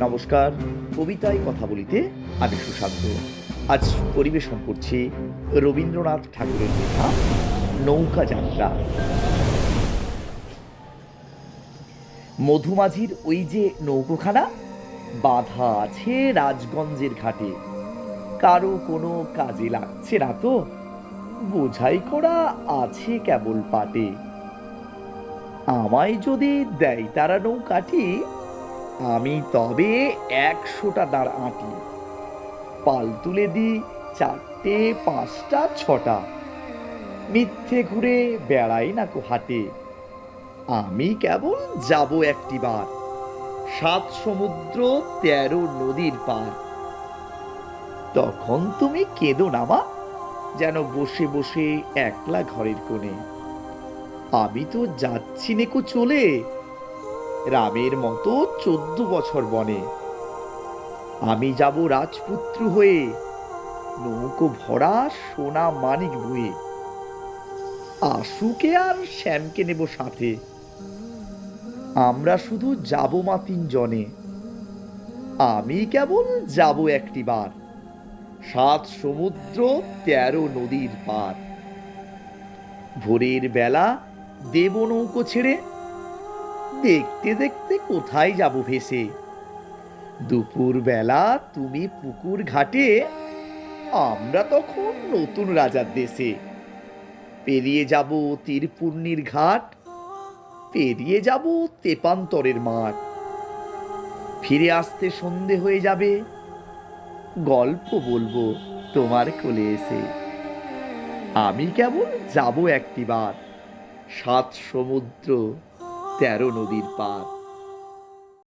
নমস্কার। কবিতায় কথা বলিতে আমি সুশান্ত। আজ পরিবেশন করছি রবীন্দ্রনাথ ঠাকুরের লেখা নৌকা যাত্রা। মধুমাঝির ওই যে নৌকোখানা, বাধা আছে রাজগঞ্জের ঘাটে। কারও কোনো কাজে লাগছে না তো, বোঝাই করা আছে কেবল পাটে। আমায় যদি দেয় তারা নৌকাটি আমি তবে একশোটা দাঁড় আঁটি পাল তুলে দিই চারটে, পাঁচটা, ছটা। মিথ্যে ঘুরে বেড়াই না কো হাটে। আমি কেবল যাব একটিবার সাত সমুদ্র, তেরো নদীর পার। তখন তুমি কেঁদো নামা যেন বসে বসে একলা ঘরের কোণে। আমি তো যাচ্ছি নেকো চলে। রামের মতো চোদ্দ বছর বনে। আমি যাব রাজপুত্র হয়ে, নৌকো ভরা সোনা মানিক বয়ে। আশুকে আর শ্যামকে নেব সাথে। আমরা শুধু যাব মা তিনজনে। আমি কেবল যাব একটিবার। সাত সমুদ্র, তেরো নদীর পার। ভোরের বেলা দেব নৌকো ছেড়ে দেখতে দেখতে কোথায় যাব ভেসে? দুপুর বেলা তুমি পুকুর ঘাটে, আমরা তখন নতুন রাজার দেশে। পেরিয়ে যাব তীরপূর্ণির ঘাট, পেরিয়ে যাব তেপান্তরের মাঠ। ফিরে আসতে সন্ধে হয়ে যাবে, গল্প বলব তোমার কোলে এসে। আমি কেবল যাব একটিবার, সাত সমুদ্র তেরো নদীর পার।